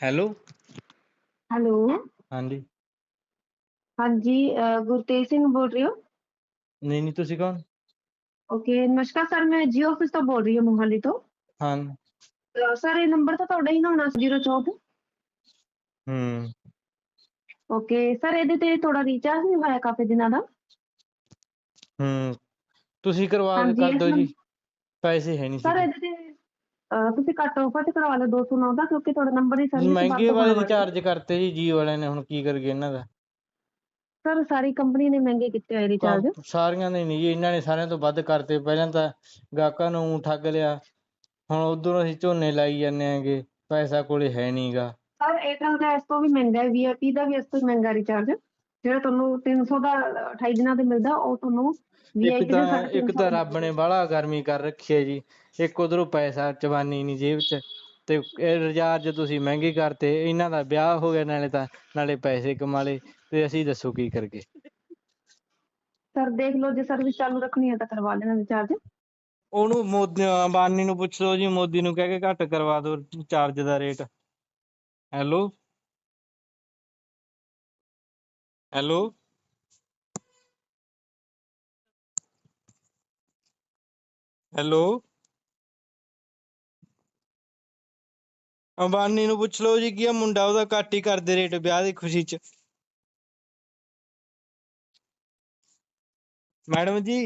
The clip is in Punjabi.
ਹੈਲੋ। ਹੈਲੋ। ਹਾਂਜੀ। ਹਾਂਜੀ ਅਹ ਗੁਰਤੇਜ ਸਿੰਘ ਬੋਲ ਰਹੇ ਹੋ? ਨਹੀਂ ਨਹੀਂ ਤੁਸੀਂ ਕੌਣ? ਓਕੇ ਨਮਸਕਾਰ ਸਰ ਮੈਂ ਜੀਓ ਆਫਿਸ ਤੋਂ ਬੋਲ ਰਹੀ ਹਾਂ ਮੋਹਾਲੀ ਤੋਂ। ਹਾਂ। ਅਹ ਸਰ ਇਹ ਨੰਬਰ ਤਾਂ ਤੁਹਾਡਾ ਹੀ ਨਾ ਹੋਣਾ 064 ਹੂੰ। ਓਕੇ ਸਰ ਇਹਦੇ ਤੇ ਥੋੜਾ ਰੀਚਾਰਜ ਨਹੀਂ ਹੋਇਆ ਕਾਫੀ ਦਿਨਾਂ ਦਾ। ਹੂੰ। ਤੁਸੀਂ ਕਰਵਾ ਹਾਂਜੀ, ਕਰ ਇਸ ਦਿਓ ਜੀ ਪੈਸੇ ਹੈ ਨਹੀਂ ਸਰ ਸੀ ਇਹਦੇ ਤੇ ਅਹ ਤੁਸੀਂ ਘੱਟ ਆਫਰ ਤੇ ਕਰਵਾ ਲਓ 209 ਦਾ ਕਿਉਂਕਿ ਤੁਹਾਡਾ ਨੰਬਰ ਹੀ ਸਰਵਿਸ ਮਹਿੰਗੇ ਵਾਲੇ ਰਿਚਾਰਜ ਕਰਤੇ ਜੀ ਜੀਓ ਵਾਲਿਆਂ ਨੇ ਹੁਣ ਕੀ ਕਰੀਏ ਇਹਨਾਂ ਦਾ। ਸਰ ਸਾਰੀ ਕੰਪਨੀ ਨੇ ਮਹਿੰਗੇ ਕੀਤੇ ਹੋਏ ਰਿਚਾਰਜ ਕੰਮ ਸਾਰੀਆਂ ਦੇ ਨਹੀਂ ਜੀ ਇਹਨਾਂ ਨੇ ਸਾਰਿਆਂ ਤੋਂ ਵੱਧ ਕਰਤੇ। ਪਹਿਲਾਂ ਤਾਂ ਗਾਹਕਾਂ ਨੂੰ ਊਂ ਠੱਗ ਲਿਆ। ਹੁਣ ਉਧਰੋਂ ਅਸੀਂ ਝੋਨੇ ਲਾਈ ਜਾਂਦੇ ਆਂਗੇ ਪੈਸਾ ਕੋਲੇ ਹੈ ਨਹੀਂਗਾ ਸਰ ਏਅਰਟੈਲ ਦਾ ਇਸ ਤੋਂ ਵੀ ਮਹਿੰਗਾ ਹੈ ਵੀਆਈਪੀ ਦਾ ਵੀ ਇਸ ਤੋਂ ਮਹਿੰਗਾ ਰਿਚਾਰਜ ਜਿਹੜਾ ਤੁਹਾਨੂੰ 300 ਦਾ 28 ਦਿਨਾਂ ਤੇ ਮਿਲਦਾ ਉਹ ਤੁਹਾਨੂੰ ਇੱਕ ਤਾਂ ਇੱਕ ਤਾਂ ਰੱਬ ਨੇ ਬਾਹਲਾ ਗਰਮੀ ਕਰ ਰੱਖੀ ਹੈ ਜੀ। ਇੱਕ ਉਧਰੋਂ ਪੈਸਾ ਚਵਾਨੀ ਨਹੀਂ ਜੇਬ 'ਚ। ਤੇ ਇਹ ਰਿਚਾਰਜ ਤੁਸੀਂ ਮਹਿੰਗੇ ਕਰਤੇ ਇਹਨਾਂ ਦਾ ਵਿਆਹ ਹੋ ਗਿਆ ਨਾਲੇ ਤਾਂ ਨਾਲੇ ਪੈਸੇ ਕਮਾ ਲਏ। ਤੇ ਅਸੀਂ ਦੱਸੋ ਕੀ ਕਰਗੇ ਸਰ ਦੇਖ ਲਓ ਜੇ ਸਰਵਿਸ ਚਾਲੂ ਰੱਖਣੀ ਹੈ ਤਾਂ ਕਰਵਾ ਲੈਣਾ ਰਿਚਾਰਜ ਉਹਨੂੰ ਮੋਦੀ ਅੰਬਾਨੀ ਨੂੰ ਪੁੱਛ ਲਓ ਜੀ ਮੋਦੀ ਨੂੰ ਕਹਿ ਕੇ ਘੱਟ ਕਰਵਾ ਦਿਓ ਚਾਰਜ ਦਾ rate hello hello. Hello. Ambani ਨੂੰ ਪੁੱਛ ਲਓ ਜੀ, ਕੀ ਆ ਮੁੰਡਾ ਉਹਦਾ ਘੱਟ ਹੀ ਕਰਦੇ ਰੇਟ, ਵਿਆਹ ਦੀ ਖੁਸ਼ੀ 'ਚ। ਮੈਡਮ ਜੀ।